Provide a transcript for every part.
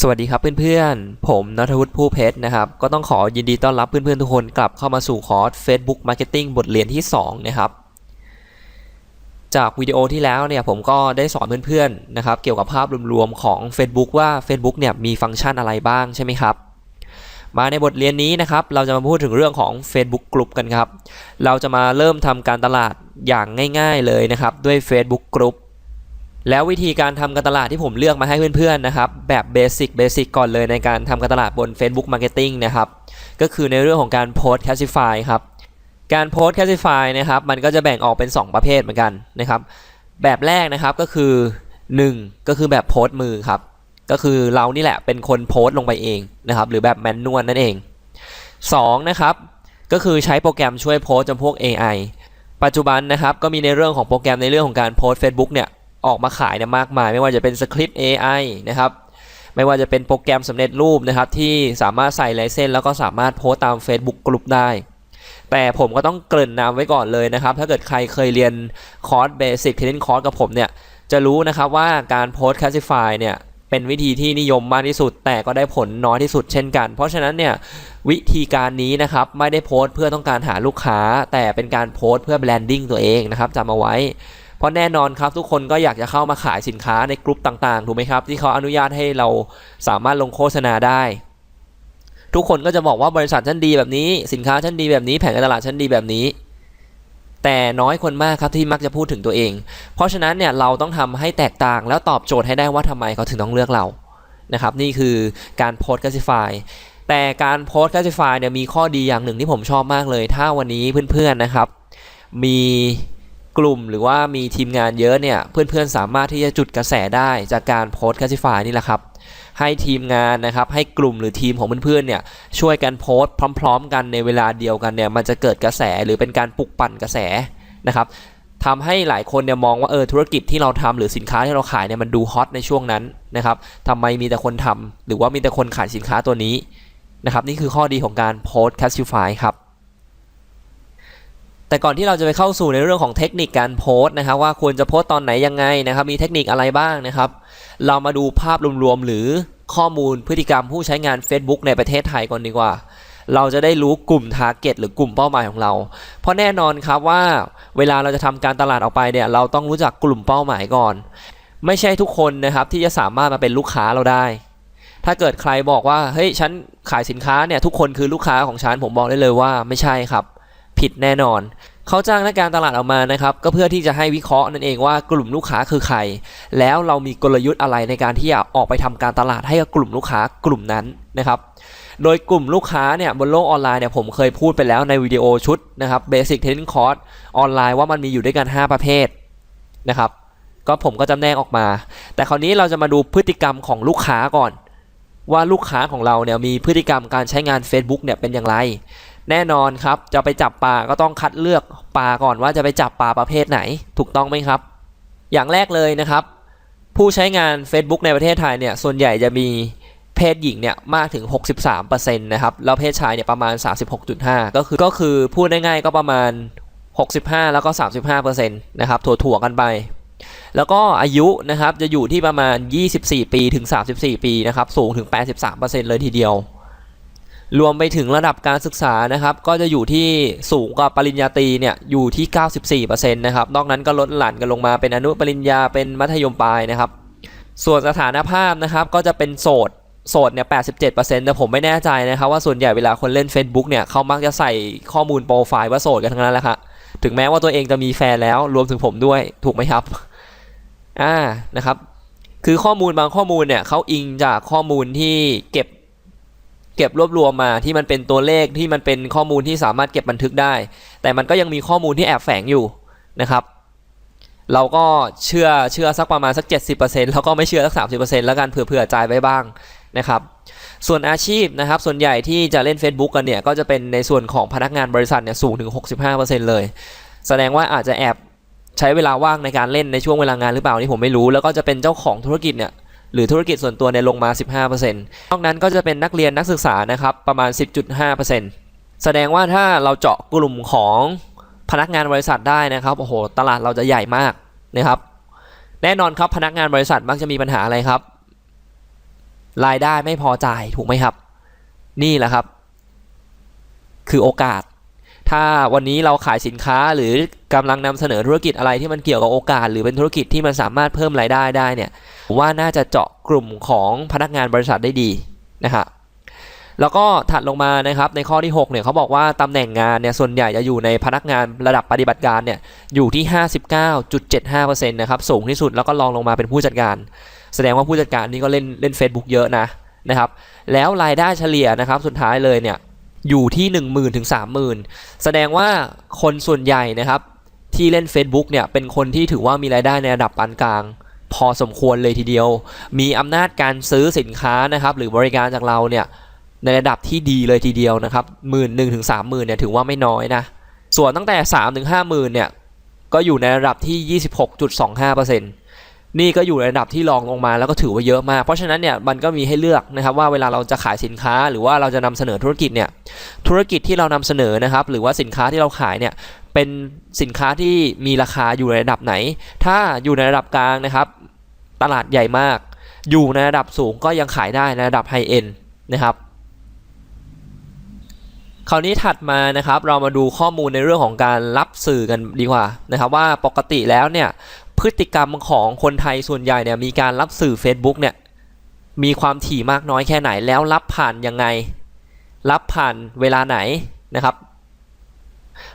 สวัสดีครับเพื่อนๆ ผมนัทวุฒิผู้เพชรนะครับ ก็ต้องขอยินดีต้อนรับเพื่อนๆ ทุกคนกลับเข้ามาสู่คอร์ส Facebook Marketing บทเรียนที่ 2 นะครับ จากวิดีโอที่แล้วเนี่ยผมก็ได้สอนเพื่อนๆ นะครับ เกี่ยวกับภาพรวมๆ ของ Facebook ว่า Facebook เนี่ยมีฟังก์ชันอะไรบ้างใช่ไหมครับ มาในบทเรียนนี้นะครับ เราจะมาพูดถึงเรื่องของ Facebook Group กันครับ เราจะมาเริ่มทำการตลาดอย่างง่าย ๆ เลยนะครับด้วย Facebook Group แล้ววิธีการทำการตลาดที่ผมเลือกมาให้เพื่อนๆนะครับแบบเบสิกเบสิกก่อนเลยในการทำการตลาดบน Facebook Marketing นะครับก็คือในเรื่องของการโพสต์ Classify ครับการโพสต์ Classify นะครับมันก็จะแบ่งออกเป็น 2 ประเภทเหมือนกันนะครับแบบแรกนะครับก็คือ 1 ก็คือแบบโพสต์มือครับก็คือเรานี่แหละเป็นคนโพสต์ลงไปเองนะครับหรือแบบแมนนวลนั่นเอง 2 นะครับก็คือใช้โปรแกรมช่วยโพสต์จำพวก AI ปัจจุบันนะครับก็มีในเรื่องของโปรแกรมในเรื่องของการโพสต์ Facebook เนี่ย ออกมาขายเนี่ยมากมาย ไม่ว่าจะเป็นสคริปต์ AI นะครับไม่ว่าจะเป็นโปรแกรมสำเร็จรูปนะครับที่สามารถใส่ลายเส้น แล้วก็สามารถโพสต์ตาม Facebook กลุ่มได้ แต่ผมก็ต้องเกริ่นนำไว้ก่อนเลยนะครับ ถ้าเกิดใครเคยเรียนคอร์สเบสิกเทรนคอร์สกับผมเนี่ยจะรู้นะครับว่าการโพสต์ Classify เนี่ยเป็นวิธีที่นิยมมากที่สุด แต่ก็ได้ผลน้อยที่สุดเช่นกัน เพราะฉะนั้นเนี่ยวิธีการนี้นะครับไม่ได้โพสต์เพื่อต้องการหาลูกค้า แต่เป็นการโพสต์เพื่อแบรนดิ้งตัวเองนะครับจำเอาไว้ ราะแน่นอนครับทุกคนก็อยากจะเข้ามาขายสินค้าในกลุ่มต่างๆ ถูกไหมครับ ที่เขาอนุญาตให้เราสามารถลงโฆษณาได้ ทุกคนก็จะบอกว่าบริษัทฉันดีแบบนี้ สินค้าฉันดีแบบนี้แผนการตลาดฉันดีแบบนี้ แต่น้อยคนมากครับที่มักจะพูดถึงตัวเอง เพราะฉะนั้นเนี่ยเราต้องทำให้แตกต่างแล้วตอบโจทย์ให้ได้ว่าทำไมเขาถึงต้องเลือกเรานะครับนี่คือการโพสต์ Classify แต่การโพสต์ Classify เนี่ยมีข้อดีอย่างหนึ่งที่ผมชอบมากเลย ถ้าวันนี้เพื่อนๆนะครับ มี กลุ่มหรือว่ามีทีมงานเยอะเนี่ย เพื่อนๆสามารถที่จะจุดกระแสได้จากการโพสต์ Classify นี่แหละครับ ให้ทีมงานนะครับ ให้กลุ่มหรือทีมของเพื่อนๆเนี่ยช่วยกันโพสต์พร้อม ๆ กันในเวลาเดียวกันเนี่ยมันจะเกิดกระแสหรือเป็นการปลุกปั่นกระแสนะครับทำให้หลายคนเนี่ยมองว่าเออธุรกิจที่เราทำหรือสินค้าที่เราขายเนี่ยมันดูฮอตในช่วงนั้นนะครับทำไมมีแต่คนทำหรือว่ามีแต่คนขายสินค้าตัวนี้นะครับนี่คือข้อดีของการโพสต์ Classify ครับ แต่ก่อนที่เราจะไปเข้าสู่ในเรื่องของเทคนิคการโพสต์นะครับว่าควรจะโพสต์ตอนไหนยังไงนะครับมีเทคนิคอะไรบ้างนะครับ เรามาดูภาพรวมๆหรือข้อมูลพฤติกรรมผู้ใช้งาน Facebook ในประเทศไทยก่อนดีกว่า เราจะได้รู้กลุ่ม Target หรือกลุ่มเป้าหมายของเรา เพราะแน่นอนครับว่าเวลาเราจะทำการตลาดออกไปเนี่ยเราต้องรู้จักกลุ่มเป้าหมายก่อน ไม่ใช่ทุกคนนะครับที่จะสามารถมาเป็นลูกค้าเราได้ ถ้าเกิดใครบอกว่าเฮ้ยฉันขายสินค้าเนี่ยทุกคนคือลูกค้าของฉันผมบอกได้เลยว่าไม่ใช่ครับ ผิดแน่นอน เขาจ้างนักการตลาดออกมานะครับก็เพื่อที่จะให้วิเคราะห์นั่นเองว่ากลุ่มลูกค้าคือใคร แล้วเรามีกลยุทธ์อะไรในการที่จะออกไปทำการตลาดให้กับกลุ่มลูกค้ากลุ่มนั้นนะครับโดยกลุ่มลูกค้าเนี่ยบนโลกออนไลน์เนี่ยผมเคยพูดไปแล้วในวิดีโอชุดนะครับ Basic Training Course ออนไลน์ว่ามันมีอยู่ด้วยกัน 5 ประเภทนะครับก็ผมก็จำแนกออกมา แต่คราวนี้เราจะมาดูพฤติกรรมของลูกค้าก่อน ว่าลูกค้าของเราเนี่ยมีพฤติกรรมการใช้งาน Facebook เนี่ยเป็นอย่างไร แน่นอนครับ จะไปจับปลาก็ต้องคัดเลือกปลาก่อนว่าจะไปจับปลาประเภทไหน ถูกต้องไหมครับ อย่างแรกเลยนะครับ ผู้ใช้งาน Facebook ในประเทศไทยเนี่ย ส่วนใหญ่จะมีเพศหญิงเนี่ยมากถึง 63%นะครับ แล้วเพศชายเนี่ยประมาณ 36.5 ก็คือก็คือพูดง่ายๆก็ประมาณ 65 แล้วก็ 35%นะครับถั่วๆกันไป แล้วก็อายุนะครับจะอยู่ที่ประมาณ 24 ปีถึง 34 ปีนะครับ สูงถึง 83%เลยทีเดียว รวมไปถึงระดับการศึกษานะครับก็จะอยู่ที่สูงกว่าปริญญาตรีเนี่ยอยู่ที่ 94%นะครับนอกนั้นก็ลดหลั่นกันลงมาเป็นอนุปริญญาเป็นมัธยมปลายนะครับ ส่วนสถานภาพนะครับก็จะเป็นโสดโสดเนี่ย 87%แต่ผมไม่แน่ใจนะครับว่าส่วนใหญ่เวลาคนเล่น Facebook เนี่ยเขามักจะใส่ข้อมูลโปรไฟล์ว่าโสดกันทั้งนั้นแหละครับถึงแม้ว่าตัวเองจะมีแฟนแล้วรวมถึงผมด้วยถูกไหมครับอ่านะครับคือข้อมูลบางข้อมูลเนี่ยเขาอิงจากข้อมูลที่เก็บ เก็บรวบรวมมาที่มันเป็นตัวเลขที่มันเป็นข้อมูลที่สามารถเก็บบันทึกได้ แต่มันก็ยังมีข้อมูลที่แอบแฝงอยู่นะครับ เราก็เชื่อเชื่อสักประมาณสัก 70%แล้วก็ไม่เชื่อสัก 30%แล้วกันเผื่อเผื่อจ่ายไว้บ้างนะครับส่วนอาชีพนะครับส่วนใหญ่ที่จะเล่น Facebook กันเนี่ยก็จะเป็นในส่วนของพนักงานบริษัทเนี่ยสูงถึง 65%เลย แสดงว่าอาจจะแอบใช้เวลาว่างในการเล่นในช่วงเวลางานหรือเปล่านี่ผมไม่รู้ แล้วก็จะเป็นเจ้าของธุรกิจเนี่ย หรือธุรกิจส่วนตัวเนี่ยลงมา 15%นอกนั้นก็จะเป็นนักเรียนนักศึกษานะครับประมาณ 10.5%แสดงว่าถ้าเราเจาะกลุ่มของพนักงานบริษัทได้นะครับโอ้โหตลาดเราจะใหญ่มากนะครับ แน่นอนครับพนักงานบริษัทมักจะมีปัญหาอะไรครับ รายได้ไม่พอจ่ายถูกไหมครับ นี่แหละครับ คือโอกาส ถ้าวันนี้เราขายสินค้าหรือกำลังนำเสนอธุรกิจอะไรที่มันเกี่ยวกับโอกาส หรือเป็นธุรกิจที่มันสามารถเพิ่มรายได้ได้เนี่ยว่าน่าจะเจาะกลุ่มของพนักงานบริษัทได้ดีนะครับแล้วก็ถัดลงมานะครับในข้อที่6เนี่ยเขาบอกว่าตำแหน่งงานเนี่ยส่วนใหญ่จะอยู่ในพนักงานระดับปฏิบัติการเนี่ยอยู่ที่ 59.75%นะครับสูงที่สุดแล้วก็รองลงมาเป็นผู้จัดการ แสดงว่าผู้จัดการนี่ก็เล่นเล่น Facebook เยอะนะนะครับแล้วรายได้เฉลี่ยนะครับสุดท้ายเลยเนี่ย อยู่ที่ 1 0,000ถึง30,000แสดงว่าคนส่วนใหญ่นะครับ ที่เล่น Facebook เนี่ยเป็นคนที่ถือว่ามีรายได้ในระดับปานกลาง พอสมควรเลยทีเดียว มีอำนาจการซื้อสินค้านะครับหรือบริการจากเราเนี่ยในระดับที่ดีเลยทีเดียวนะครับหมื่นหนึ่งถึงสามหมื่นเนี่ยถือว่าไม่น้อยนะ ส่วนตั้งแต่3ามถึงห้าหมื่นเนี่ยก็อยู่ในระดับที่ 26.25% นี่ก็อยู่ในระดับที่รองลงมาแล้วก็ถือว่าเยอะมาก เพราะฉะนั้นเนี่ยมันก็มีให้เลือกนะครับว่าเวลาเราจะขายสินค้าหรือว่าเราจะนำเสนอธุรกิจเนี่ยธุรกิจที่เรานำเสนอนะครับหรือว่าสินค้าที่เราขายเนี่ยเป็นสินค้าที่มีราคาอยู่ในระดับไหน ถ้าอยู่ในระดับกลางนะครับ ตลาดใหญ่มาก อยู่ในระดับสูงก็ยังขายได้ในระดับไฮเอ็นนะครับคราวนี้ถัดมานะครับเรามาดูข้อมูลในเรื่องของการรับสื่อกันดีกว่านะครับ ว่าปกติแล้วเนี่ย พฤติกรรมของคนไทยส่วนใหญ่เนี่ยมีการรับสื่อ Facebook เนี่ยมีความถี่มากน้อยแค่ไหนแล้วรับผ่านยังไง รับผ่านเวลาไหนนะครับ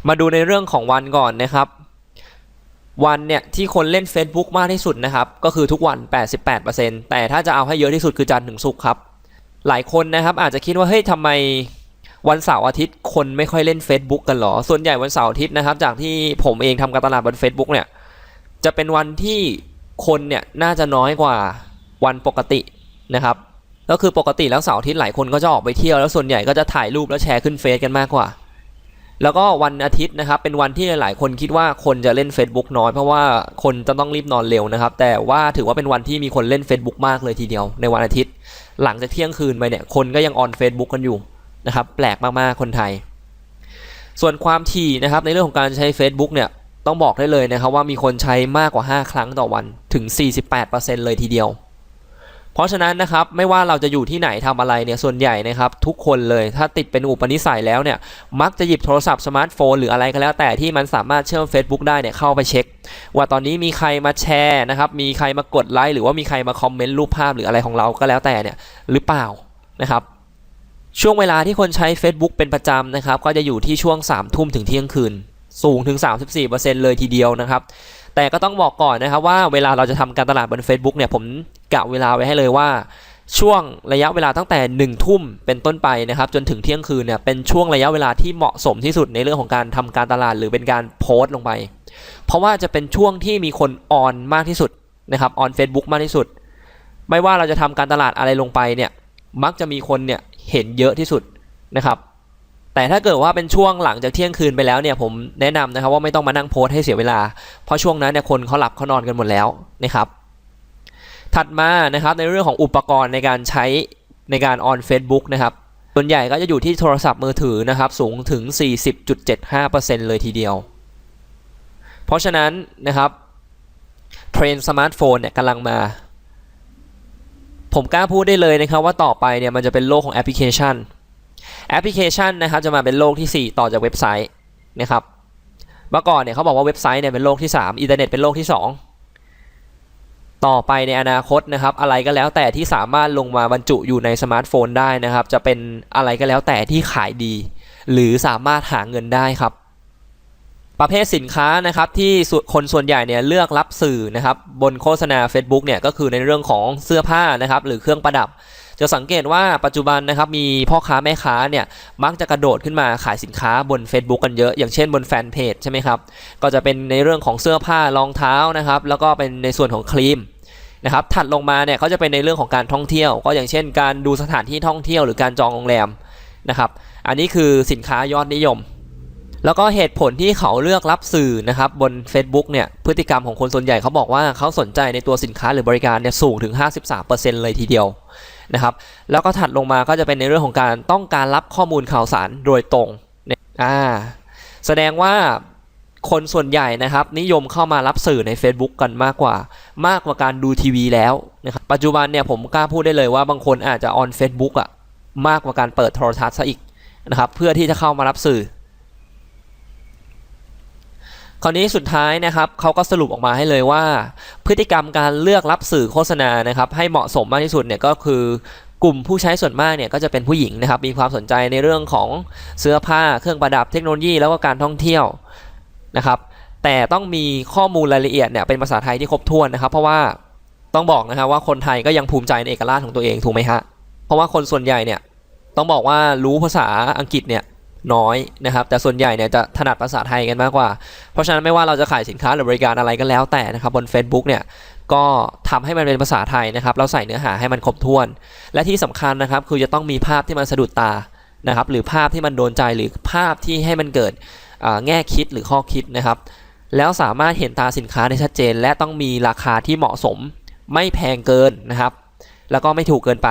มาดูในเรื่องของวันก่อนนะครับ วันเนี่ยที่คนเล่น Facebook มากที่สุดนะครับ ก็คือทุกวัน 88%แต่ถ้าจะเอาให้เยอะที่สุดคือจันทร์ถึงศุกร์ครับ หลายคนนะครับอาจจะคิดว่าเฮ้ยทำไมวันเสาร์อาทิตย์คนไม่ค่อยเล่น Facebook กันหรอ ส่วนใหญ่วันเสาร์อาทิตย์นะครับ จากที่ผมเองทำการตลาดบน Facebook เนี่ย จะเป็นวันที่คนเนี่ยน่าจะน้อยกว่าวันปกตินะครับก็คือปกติแล้วเสาร์อาทิตย์หลายคนก็จะออกไปเที่ยวแล้วส่วนใหญ่ก็จะถ่ายรูปแล้วแชร์ขึ้นเฟซกันมากกว่า แล้วก็วันอาทิตย์นะครับเป็นวันที่หลายคนคิดว่าคนจะเล่น Facebook น้อยเพราะว่าคนจะต้องรีบนอนเร็วนะครับ แต่ว่าถือว่าเป็นวันที่มีคนเล่น Facebook มากเลยทีเดียว ในวันอาทิตย์ หลังจากเที่ยงคืนไปเนี่ยคนก็ยังออน Facebook กันอยู่นะครับแปลกมากๆคนไทย ส่วนความถี่นะครับในเรื่องของการใช้ Facebook เนี่ย ต้องบอกได้เลยนะครับว่ามีคนใช้มากกว่า 5 ครั้งต่อวันถึง 48%เลยทีเดียว เพราะฉะนั้นนะครับไม่ว่าเราจะอยู่ที่ไหนทำอะไรเนี่ยส่วนใหญ่นะครับทุกคนเลยถ้าติดเป็นอุปนิสัยแล้วเนี่ยมักจะหยิบโทรศัพท์สมาร์ทโฟนหรืออะไรก็แล้ว แต่ที่มันสามารถเชื่อม Facebook ได้เนี่ยเข้าไปเช็ค ว่าตอนนี้มีใครมาแชร์นะครับมีใครมากดไลค์หรือว่ามีใครมาคอมเมนต์รูปภาพหรืออะไรของเราก็แล้วแต่เนี่ยหรือเปล่านะครับช่วงเวลาที่คนใช้ Facebook เป็นประจำนะครับก็จะอยู่ที่ช่วง3ามทุ่มถึงเที่ยงคืน สูงถึง 34%เลยทีเดียวนะครับ แต่ก็ต้องบอกก่อนนะครับว่าเวลาเราจะทำการตลาดบน Facebook เนี่ยผมกะเวลาไว้ให้เลยว่าช่วงระยะเวลาตั้งแต่1นึ่ทุ่มเป็นต้นไปนะครับ จนถึงเที่ยงคืนเนี่ยเป็นช่วงระยะเวลาที่เหมาะสมที่สุดในเรื่องของการทำการตลาดหรือเป็นการโพสต์ลงไป เพราะว่าจะเป็นช่วงที่มีคนออนมากที่สุดนะครับออน Facebook มากที่สุด ไม่ว่าเราจะทำการตลาดอะไรลงไปเนี่ยมักจะมีคนเนี่ยเห็นเยอะที่สุดนะครับ แต่ถ้าเกิดว่าเป็นช่วงหลังจากเที่ยงคืนไปแล้วเนี่ยผมแนะนำนะครับว่าไม่ต้องมานั่งโพสให้เสียเวลา เพราะช่วงนั้นเนี่ยคนเขาหลับเขานอนกันหมดแล้วนะครับ ถัดมานะครับในเรื่องของอุปกรณ์ในการใช้ในการออน Facebook นะครับส่วนใหญ่ก็จะอยู่ที่โทรศัพท์มือถือนะครับสูงถึง 40.75%เลยทีเดียว เพราะฉะนั้นนะครับเทรนด์สมาร์ทโฟนเนี่ยกำลังมา ผมกล้าพูดได้เลยนะครับว่าต่อไปเนี่ยมันจะเป็นโลกของแอปพลิเคชัน แอปพลิเคชันนะครับจะมาเป็นโลกที่ 4 ต่อจากเว็บไซต์นะครับเมื่อก่อนเนี่ยเขาบอกว่าเว็บไซต์เนี่ยเป็นโลกที่ 3 อินเทอร์เน็ตเป็นโลกที่ 2 ต่อไปในอนาคตนะครับอะไรก็แล้วแต่ที่สามารถลงมาบรรจุอยู่ในสมาร์ทโฟนได้นะครับ จะเป็นอะไรก็แล้วแต่ที่ขายดี หรือสามารถหาเงินได้ครับ ประเภทสินค้านะครับที่คนส่วนใหญ่เนี่ยเลือกรับสื่อนะครับบนโฆษณา Facebook เนี่ยก็คือในเรื่องของเสื้อผ้านะครับหรือเครื่องประดับ จะสังเกตว่าปัจจุบันนะครับมีพ่อค้าแม่ค้าเนี่ยมักจะกระโดดขึ้นมาขายสินค้าบน Facebook กันเยอะอย่างเช่นบนแฟนเพจใช่ไหมครับก็จะเป็นในเรื่องของเสื้อผ้ารองเท้านะครับแล้วก็เป็นในส่วนของครีมนะครับถัดลงมาเนี่ยเขาจะเป็นในเรื่องของการท่องเที่ยว ก็อย่างเช่น การดูสถานที่ท่องเที่ยวหรือการจองโรงแรมนะครับอันนี้คือสินค้ายอดนิยม แล้วก็เหตุผลที่เขาเลือกรับสื่อนะครับบน Facebook เนี่ยพฤติกรรมของคนส่วนใหญ่เขาบอกว่าเขาสนใจในตัวสินค้าหรือบริการเนี่ยสูงถึง 53%เลยทีเดียว นะครับแล้วก็ถัดลงมาก็จะเป็นในเรื่องของการต้องการรับข้อมูลข่าวสารโดยตรงอ่าแสดงว่าคนส่วนใหญ่นะครับ นิยมเข้ามารับสื่อใน Facebook กันมากกว่า มากกว่าการดูทีวีแล้วนะครับปัจจุบันเนี่ยผมกล้าพูดได้เลยว่าบางคนอาจจะออน Facebook อะมากกว่าการเปิดโทรทัศน์ซะอีกนะครับเพื่อที่จะเข้ามารับสื่อ คราวนี้สุดท้ายนะครับเขาก็สรุปออกมาให้เลยว่า พฤติกรรมการเลือกรับสื่อโฆษณานะครับให้เหมาะสมมากที่สุดเนี่ยก็คือกลุ่มผู้ใช้ส่วนมากเนี่ยก็จะเป็นผู้หญิงนะครับมีความสนใจในเรื่องของเสื้อผ้าเครื่องประดับเทคโนโลยีแล้วก็การท่องเที่ยวนะครับแต่ต้องมีข้อมูลรายละเอียดเนี่ยเป็นภาษาไทยที่ครบถ้วนนะครับ เพราะว่าต้องบอกนะครับว่าคนไทยก็ยังภูมิใจในเอกลักษณ์ของตัวเองถูกไหมฮะเพราะว่าคนส่วนใหญ่เนี่ยต้องบอกว่ารู้ภาษาอังกฤษเนี่ย น้อยนะครับ แต่ส่วนใหญ่เนี่ยจะถนัดภาษาไทยกันมากกว่า เพราะฉะนั้นไม่ว่าเราจะขายสินค้าหรือบริการอะไรก็แล้วแต่นะครับบน Facebook เนี่ยก็ทำให้มันเป็นภาษาไทยนะครับ เราใส่เนื้อหาให้มันครบถ้วน และที่สำคัญนะครับคือจะต้องมีภาพที่มันสะดุดตานะครับ หรือภาพที่มันโดนใจหรือภาพที่ให้มันเกิดแง่คิดหรือข้อคิดนะครับ แล้วสามารถเห็นตาสินค้าได้ชัดเจน และต้องมีราคาที่เหมาะสม ไม่แพงเกินนะครับ แล้วก็ไม่ถูกเกินไป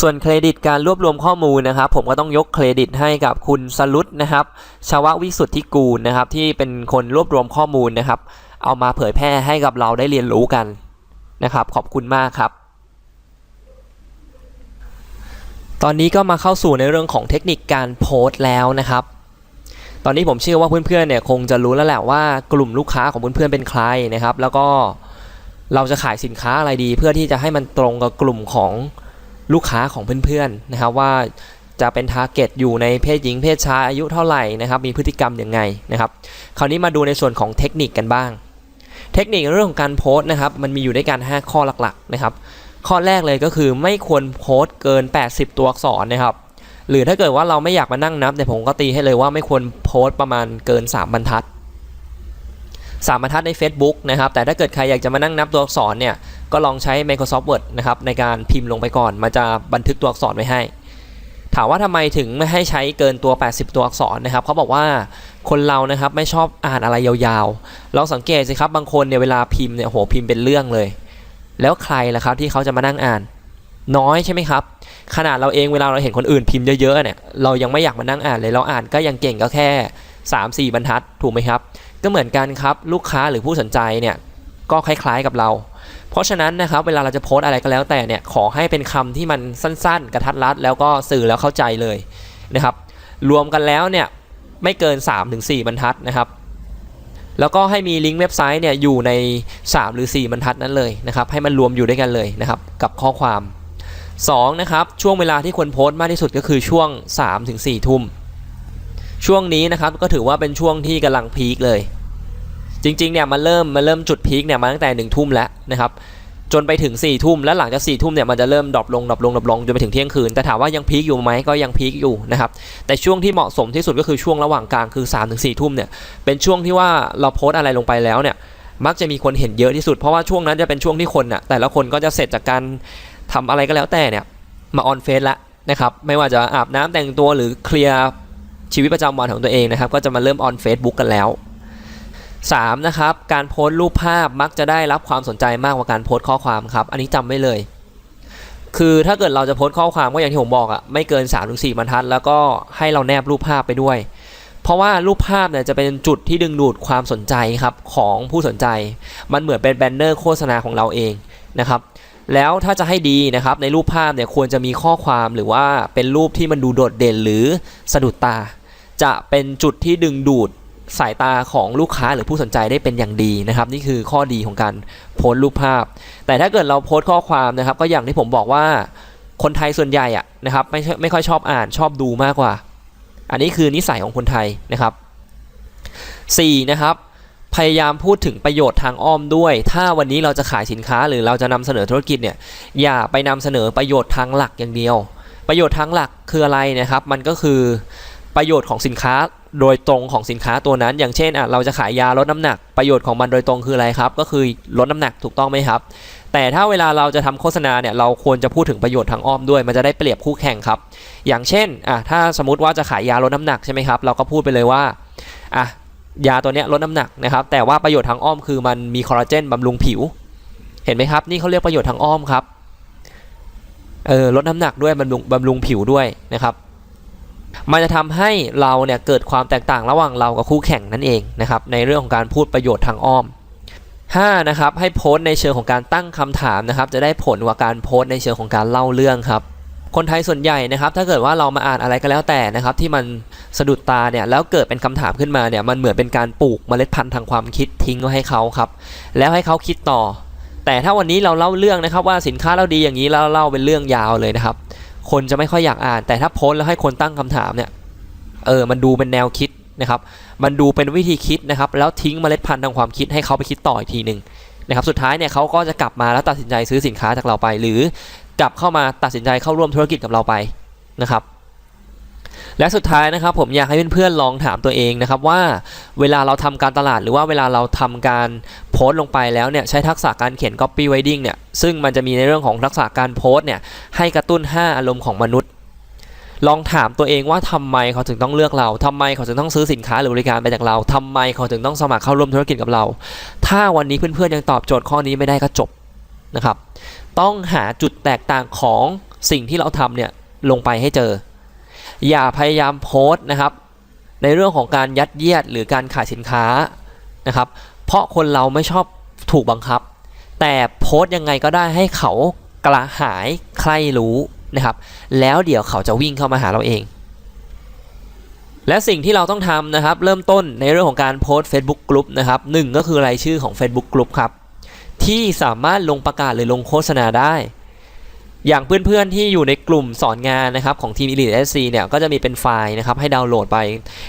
ส่วนเครดิตการรวบรวมข้อมูลนะครับ ผมก็ต้องยกเครดิตให้กับคุณสลุดนะครับชววิสุทธิกูลนะครับ ที่เป็นคนรวบรวมข้อมูลนะครับ เอามาเผยแพร่ให้กับเราได้เรียนรู้กันนะครับ ขอบคุณมากครับ ตอนนี้ก็มาเข้าสู่ในเรื่องของเทคนิคการโพสต์แล้วนะครับ ตอนนี้ผมเชื่อว่าเพื่อนๆเนี่ยคงจะรู้แล้วแหละว่ากลุ่มลูกค้าของเพื่อนๆเป็นใครนะครับ แล้วก็เราจะขายสินค้าอะไรดี เพื่อที่จะให้มันตรงกับกลุ่มของ ลูกค้าของเพื่อนๆนะครับว่าจะเป็นทาร์เก็ตอยู่ในเพศหญิงเพศชายอายุเท่าไหร่นะครับมีพฤติกรรมยังไงนะครับคราวนี้มาดูในส่วนของเทคนิคกันบ้าง เทคนิคเรื่องของการโพสต์นะครับมันมีอยู่ด้วยกัน 5 ข้อหลักๆนะครับข้อแรกเลยก็คือไม่ควรโพสต์เกิน 80 ตัวอักษรนะครับหรือถ้าเกิดว่าเราไม่อยากมานั่งนับเนี่ยผมก็ตีให้เลยว่าไม่ควรโพสต์ประมาณเกิน 3 บรรทัด 3บรรทัดใน Facebook นะครับ แต่ถ้าเกิดใครอยากจะมานั่งนับตัวอักษรเนี่ย ก็ลองใช้ Microsoft Word นะครับในการพิมพ์ลงไปก่อน มันจะบันทึกตัวอักษรไว้ให้ ถามว่าทำไมถึงไม่ให้ใช้เกินตัว 80 ตัวอักษรนะครับ เขาบอกว่าคนเรานะครับไม่ชอบอ่านอะไรยาวๆ ลองสังเกตสิครับบางคนเนี่ยเวลาพิมพ์เนี่ยโหพิมพ์เป็นเรื่องเลย แล้วใครล่ะครับที่เขาจะมานั่งอ่าน น้อยใช่ไหมครับ ขนาดเราเองเวลาเราเห็นคนอื่นพิมพ์เยอะๆเนี่ยเรายังไม่อยากมานั่งอ่านเลยเราอ่านก็ยังเก่งก็แค่ 3-4 บรรทัดถูกไหมครับ ก็เหมือนกันครับลูกค้าหรือผู้สนใจเนี่ยก็คล้ายๆกับเรา เพราะฉะนั้นนะครับเวลาเราจะโพสต์อะไรก็แล้วแต่เนี่ยขอให้เป็นคำที่มันสั้นๆ กระทัดรัด แล้วก็สื่อแล้วเข้าใจเลยนะครับ รวมกันแล้วเนี่ยไม่เกิน 3-4 บรรทัดนะครับแล้วก็ให้มีลิงก์เว็บไซต์เนี่ยอยู่ใน 3 หรือ 4 บรรทัดนั้นเลยนะครับให้มันรวมอยู่ด้วยกันเลยนะครับกับข้อความ 2. นะครับช่วงเวลาที่ควรโพสต์มากที่สุดก็คือช่วง 3-4 ทุ่ม ช่วงนี้นะครับก็ถือว่าเป็นช่วงที่กำลังพีคเลย จริงๆเนี่ยมันเริ่มมันเริ่มจุดพีคเนี่ยมาตั้งแต่หนึ่งทุ่มแล้วนะครับจนไปถึง4ี่ทุ่มแล้วหลังจาก4ี่ทุ่มเนี่ยมันจะเริ่มดรอปลงดรอปลงดรอปลงจนไปถึงเที่ยงคืนแต่ถามว่ายังพีคอยู่ไหมก็ยังพีคอยู่นะครับแต่ช่วงที่เหมาะสมที่สุดก็คือช่วงระหว่างกลางคือ3ามถึงสี่ทุ่มเนี่ยเป็นช่วงที่ว่าเราโพสต์อะไรลงไปแล้วเนี่ยมักจะมีคนเห็นเยอะที่สุดเพราะว่าช่วงนั้นจะเป็นช่วงที่คนน่ะแต่ละคนก็จะเสร็จจากการทำอะไรก็แล้วแต่เนี่ยมาออนเฟซละนะครับไม่ว่าจะอาบน้ำแต่งตัวหรือเคลียร์ ชีวิตประจำวันของตัวเองนะครับ ก็จะมาเริ่มออนเฟซบุ๊กกันแล้ว 3. นะครับ การโพสต์รูปภาพมักจะได้รับความสนใจมากกว่าการโพสต์ข้อความครับ อันนี้จำไว้เลย คือถ้าเกิดเราจะโพสต์ข้อความก็อย่างที่ผมบอกอะ่ะไม่เกิน 3-4บรรทัด แล้วก็ให้เราแนบรูปภาพไปด้วย เพราะว่ารูปภาพเนี่ยจะเป็นจุดที่ดึงดูดความสนใจครับของผู้สนใจ มันเหมือนเป็นแบนเนอร์โฆษณาของเราเองนะครับ แล้วถ้าจะให้ดีนะครับในรูปภาพเนี่ยควรจะมีข้อความหรือว่าเป็นรูปที่มันดูโดดเด่นหรือสะดุดตา จะเป็นจุดที่ดึงดูดสายตาของลูกค้าหรือผู้สนใจได้เป็นอย่างดีนะครับ นี่คือข้อดีของการโพสต์รูปภาพ แต่ถ้าเกิดเราโพสต์ข้อความนะครับ ก็อย่างที่ผมบอกว่าคนไทยส่วนใหญ่อะนะครับไม่ไม่ค่อยชอบอ่านชอบดูมากกว่า อันนี้คือนิสัยของคนไทยนะครับ 4. นะครับ พยายามพูดถึงประโยชน์ทางอ้อมด้วย ถ้าวันนี้เราจะขายสินค้าหรือเราจะนำเสนอธุรกิจเนี่ย อย่าไปนำเสนอประโยชน์ทางหลักอย่างเดียว ประโยชน์ทางหลักคืออะไรนะครับ มันก็คือประโยชน์ของสินค้าโดยตรงของสินค้าตัวนั้น อย่างเช่นอะเราจะขายยาลดน้ำหนัก ประโยชน์ของมันโดยตรงคืออะไรครับ ก็คือลดน้ำหนักถูกต้องไหมครับ แต่ถ้าเวลาเราจะทำโฆษณาเนี่ยเราควรจะพูดถึงประโยชน์ทางอ้อมด้วย มันจะได้เปรียบคู่แข่งครับ อย่างเช่นอะถ้าสมมติว่าจะขายยาลดน้ำหนักใช่ไหมครับ เราก็พูดไปเลยว่าอะ ยาตัวเนี้ยลดน้ำหนักนะครับ แต่ว่าประโยชน์ทางอ้อมคือมันมีคอลลาเจนบำรุงผิว เห็นไหมครับ นี่เขาเรียกประโยชน์ทางอ้อมครับ เออลดน้ำหนักด้วยบำรุงบำรุงผิวด้วยนะครับ มันจะทำให้เราเนี่ยเกิดความแตกต่างระหว่างเรากับคู่แข่งนั่นเองนะครับ ในเรื่องของการพูดประโยชน์ทางอ้อม 5. นะครับให้โพสต์ในเชิงของการตั้งคำถามนะครับ จะได้ผลกว่าการโพสต์ในเชิงของการเล่าเรื่องครับ คนไทยส่วนใหญ่นะครับ ถ้าเกิดว่าเรามาอ่านอะไรก็แล้วแต่นะครับ ที่มันสะดุดตาเนี่ยแล้วเกิดเป็นคำถามขึ้นมาเนี่ยมันเหมือนเป็นการปลูกเมล็ดพันธุ์ทางความคิดทิ้งไว้ให้เขาครับ แล้วให้เขาคิดต่อ แต่ถ้าวันนี้เราเล่าเรื่องนะครับว่าสินค้าเราดีอย่างนี้แล้วเล่าเป็นเรื่องยาวเลยนะครับ คนจะไม่ค่อยอยากอ่าน แต่ถ้าโพสแล้วให้คนตั้งคำถามเนี่ยเออมันดูเป็นแนวคิดนะครับ มันดูเป็นวิธีคิดนะครับ แล้วทิ้งเมล็ดพันธุ์ทางความคิดให้เขาไปคิดต่ออีกทีหนึ่งนะครับ สุดท้ายเนี่ยเขาก็จะกลับมาแล้วตัดสินใจซื้อสินค้าจากเราไป หรือ กลับเข้ามาตัดสินใจเข้าร่วมธุรกิจกับเราไปนะครับ และสุดท้ายนะครับผมอยากให้เพื่อนๆลองถามตัวเองนะครับว่าเวลาเราทำการตลาดหรือว่าเวลาเราทำการโพสต์ลงไปแล้วเนี่ยใช้ทักษะการเขียน copy writing เนี่ยซึ่งมันจะมีในเรื่องของทักษะการโพสต์เนี่ยให้กระตุ้น 5 อารมณ์ของมนุษย์ลองถามตัวเองว่าทำไมเขาถึงต้องเลือกเราทำไมเขาถึงต้องซื้อสินค้าหรือบริการไปจากเราทำไมเขาถึงต้องสมัครเข้าร่วมธุรกิจกับเรา ถ้าวันนี้เพื่อนๆยังตอบโจทย์ข้อนี้ไม่ได้ก็จบนะครับ ต้องหาจุดแตกต่างของสิ่งที่เราทำเนี่ยลงไปให้เจอ อย่าพยายามโพสต์นะครับ ในเรื่องของการยัดเยียดหรือการขายสินค้านะครับ เพราะคนเราไม่ชอบถูกบังคับ แต่โพสต์ยังไงก็ได้ให้เขากระหายใครรู้นะครับ แล้วเดี๋ยวเขาจะวิ่งเข้ามาหาเราเอง และสิ่งที่เราต้องทำนะครับ เริ่มต้นในเรื่องของการโพสต์ Facebook Group นะครับหนึ่งก็คือรายชื่อของ Facebook Group ครับ ที่สามารถลงประกาศหรือลงโฆษณาได้ อย่างเพื่อนๆที่อยู่ในกลุ่มสอนงานนะครับของทีม Elite SC เนี่ยก็จะมีเป็นไฟล์นะครับให้ดาวน์โหลดไป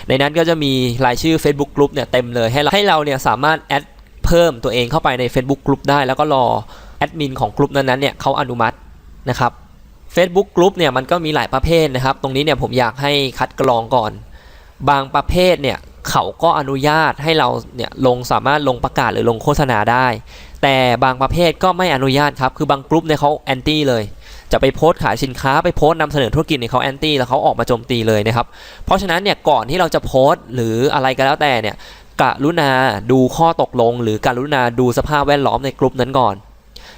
ในนั้นก็จะมีรายชื่อ Facebook Group เนี่ยเต็มเลยให้เราให้เราเนี่ยสามารถแอดเพิ่มตัวเองเข้าไปใน Facebook Group ได้ แล้วก็รอแอดมินของกลุ่มนั้นๆเนี่ยเขาอนุมัตินะครับ Facebook Group เนี่ยมันก็มีหลายประเภทนะครับ ตรงนี้เนี่ยผมอยากให้คัดกรองก่อน บางประเภทเนี่ย เขาก็อนุญาตให้เราเนี่ยลงสามารถลงประกาศหรือลงโฆษณาได้ แต่บางประเภทก็ไม่อนุญาตครับ คือบางกลุ่มเนี่ยเขาแอนตี้เลย จะไปโพสต์ขายสินค้าไปโพสต์นำเสนอธุรกิจเนี่ยเขาแอนตี้แล้วเขาออกมาโจมตีเลยนะครับ เพราะฉะนั้นเนี่ยก่อนที่เราจะโพสต์หรืออะไรก็แล้วแต่เนี่ยกรุณาดูข้อตกลง หรือกรุณาดูสภาพแวดล้อมในกลุ่มนั้นก่อน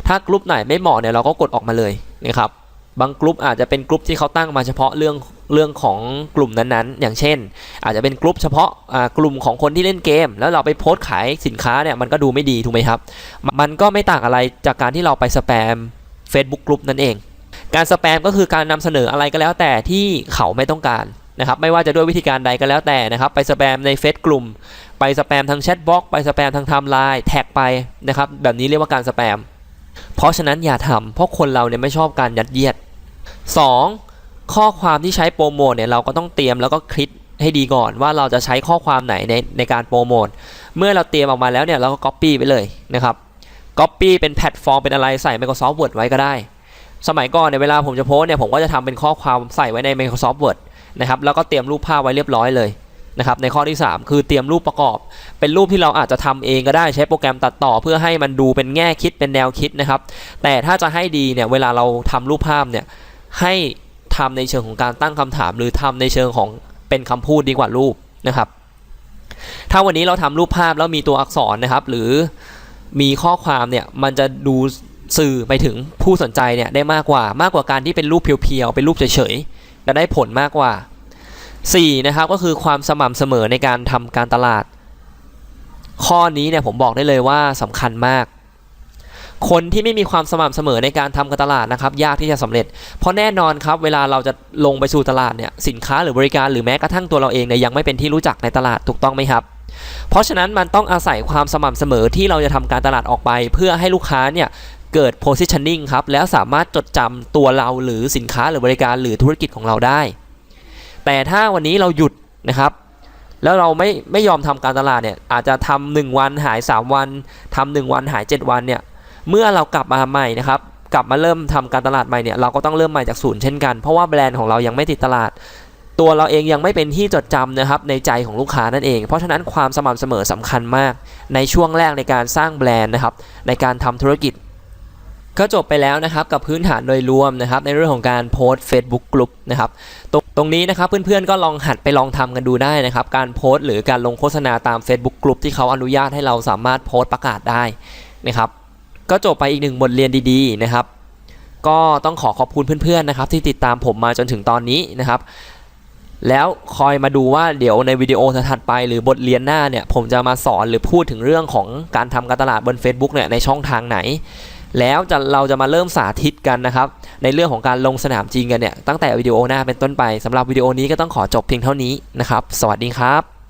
ถ้ากลุ่มไหนไม่เหมาะเนี่ยเราก็กดออกมาเลยนะครับ บางกลุ่มอาจจะเป็นกลุ่มที่เขาตั้งมาเฉพาะเรื่องเรื่องของกลุ่มนั้นๆ อย่างเช่น อาจจะเป็นกลุ่มเฉพาะกลุ่มของคนที่เล่นเกม แล้วเราไปโพสต์ขายสินค้าเนี่ยมันก็ดูไม่ดีถูกไหมครับ มันก็ไม่ต่างอะไรจากการที่เราไปสแปม Facebook กลุ่มนั่นเอง การสแปมก็คือการนำเสนออะไรก็แล้วแต่ที่เขาไม่ต้องการนะครับไม่ว่าจะด้วยวิธีการใดก็แล้วแต่นะครับไปสแปมในเฟซกลุ่ม ไปสแปมทางแชทบล็อกไปสแปมทางไทม์ไลน์แท็กไปนะครับแบบนี้เรียกว่าการสแปม เพราะฉะนั้นอย่าทำเพราะคนเราเนี่ยไม่ชอบการยัดเยียด 2. ข้อความที่ใช้โปรโมทเนี่ยเราก็ต้องเตรียมแล้วก็คิดให้ดีก่อนว่าเราจะใช้ข้อความไหนในในการโปรโมทเมื่อเราเตรียมออกมาแล้วเนี่ยเราก็ Copy ไปเลยนะครับ Copy เป็นแพลตฟอร์มเป็นอะไรใส่ Microsoft Word ไว้ก็ได้ สมัยก่อนเนี่ยเวลาผมจะโพสเนี่ยผมก็จะทำเป็นข้อความใส่ไว้ใน Microsoft Word นะครับแล้วก็เตรียมรูปภาพไว้เรียบร้อยเลย นะครับในข้อที่ 3 คือเตรียมรูปประกอบ เป็นรูปที่เราอาจจะทำเองก็ได้ใช้โปรแกรมตัดต่อ เพื่อให้มันดูเป็นแง่คิดเป็นแนวคิดนะครับ แต่ถ้าจะให้ดีเนี่ยเวลาเราทำรูปภาพเนี่ยให้ทำในเชิงของการตั้งคำถาม หรือทำในเชิงของเป็นคำพูดดีกว่ารูปนะครับ ถ้าวันนี้เราทำรูปภาพแล้วมีตัวอักษรนะครับ หรือมีข้อความเนี่ยมันจะดูสื่อไปถึงผู้สนใจเนี่ยได้มากกว่ามากกว่าการที่เป็นรูปเพียวๆเป็นรูปเฉยๆจะได้ผลมากกว่า 4. นะครับก็คือความสม่ำเสมอในการทำการตลาด ข้อนี้เนี่ยผมบอกได้เลยว่าสำคัญมาก คนที่ไม่มีความสม่ำเสมอในการทำการตลาดนะครับยากที่จะสำเร็จ เพราะแน่นอนครับเวลาเราจะลงไปสู่ตลาดเนี่ยสินค้าหรือบริการหรือแม้กระทั่งตัวเราเองเนี่ยยังไม่เป็นที่รู้จักในตลาดถูกต้องไหมครับ เพราะฉะนั้นมันต้องอาศัยความสม่ำเสมอที่เราจะทำการตลาดออกไป เพื่อให้ลูกค้าเนี่ยเกิด positioning ครับแล้วสามารถจดจำตัวเราหรือสินค้าหรือบริการหรือธุรกิจของเราได้ แต่ถ้าวันนี้เราหยุดนะครับ แล้วเราไม่ไม่ยอมทำการตลาดเนี่ยอาจจะทำหนึ่งวันหาย 3 วันทำหนึ่งวันหาย 7 วันเนี่ยเมื่อเรากลับมาใหม่นะครับกลับมาเริ่มทำการตลาดใหม่เนี่ยเราก็ต้องเริ่มใหม่จากศูนย์เช่นกันเพราะว่าแบรนด์ของเรายังไม่ติดตลาด ตัวเราเองยังไม่เป็นที่จดจำนะครับในใจของลูกค้านั่นเอง เพราะฉะนั้นความสม่ำเสมอสำคัญมาก ในช่วงแรกในการสร้างแบรนด์นะครับในการทำธุรกิจ ก็จบไปแล้วนะครับกับพื้นฐานโดยรวมนะครับในเรื่องของการโพสต์ Facebook กลุ่มนะครับตรงตรงนี้นะครับเพื่อนๆก็ลองหัดไปลองทำกันดูได้นะครับการโพสต์หรือการลงโฆษณาตาม Facebook กลุ่มที่เขาอนุญาตให้เราสามารถโพสต์ประกาศได้นะครับก็จบไปอีกหนึ่งบทเรียนดีๆนะครับก็ต้องขอขอบคุณเพื่อนๆนะครับที่ติดตามผมมาจนถึงตอนนี้นะครับแล้วคอยมาดูว่าเดี๋ยวในวิดีโอถัดไปหรือบทเรียนหน้าเนี่ยผมจะมาสอนหรือพูดถึงเรื่องของการทำการตลาดบน Facebook เนี่ยในช่องทางไหน แล้วจะเราจะมาเริ่มสาธิตกันนะครับ ในเรื่องของการลงสนามจริงกันเนี่ยตั้งแต่วิดีโอหน้าเป็นต้นไปสำหรับวิดีโอนี้ก็ต้องขอจบเพียงเท่านี้นะครับ สวัสดีครับ